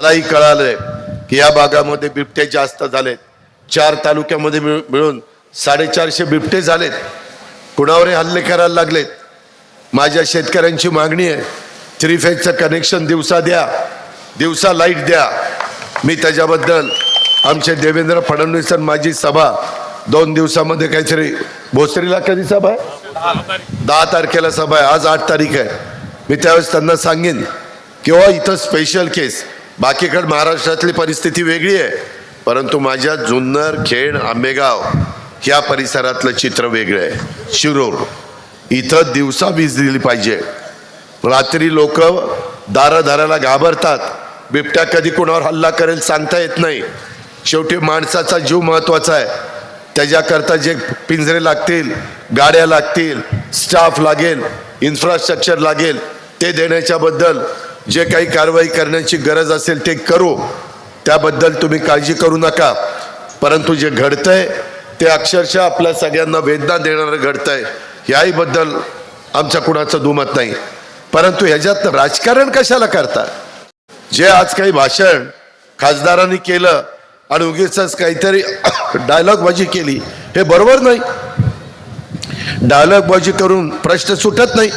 मलाही कळालंय की या भागामध्ये बिबटे जास्त झालेत. चार तालुक्यामध्ये मिळून साडेचारशे बिबटे झालेत. कुणावरही हल्ले करायला लागलेत. माझ्या शेतकऱ्यांची मागणी आहे थ्री फेजचं कनेक्शन दिवसा द्या दिवसा लाइट द्या. मी त्याच्याबद्दल आमचे देवेंद्र फडणवीस आणि माझी सभा दोन दिवसामध्ये काहीतरी भोसरीला कधी सभा आहे? दहा तारखेला सभा आहे. आज आठ तारीख आहे. मी त्यावेळेस त्यांना सांगेन किंवा हो, इथं स्पेशल केस बाकीकडे महाराष्ट्रातली परिस्थिती वेगळी आहे परंतु माझ्या जुन्नर खेड आंबेगाव ह्या परिसरातलं चित्र वेगळं आहे. शिरूर इथं दिवसा वीज दिली पाहिजे. रात्री लोक दारं घाबरतात. बिबट्या कधी कुणावर हल्ला करेल सांगता येत नाही. शेवटी माणसाचा जीव महत्त्वाचा आहे. त्याच्याकरता जे पिंजरे लागतील गाड्या लागतील स्टाफ लागेल इन्फ्रास्ट्रक्चर लागेल ते देण्याच्याबद्दल जे काही कारवाई करण्याची गरज असेल ते करू. त्याबद्दल तुम्ही काळजी करू नका. परंतु जे घडतंय ते अक्षरशः आपल्या सगळ्यांना वेदना देणारं घडतंय. याहीबद्दल आमच्या कुणाचं दुमत नाही. परंतु ह्याच्यात राजकारण कशाला करता? जे आज काही भाषण खासदारांनी केलं आणि उगीच काहीतरी डायलॉगबाजी केली हे बरोबर नाही. डायलॉगबाजी करून प्रश्न सुटत नाही.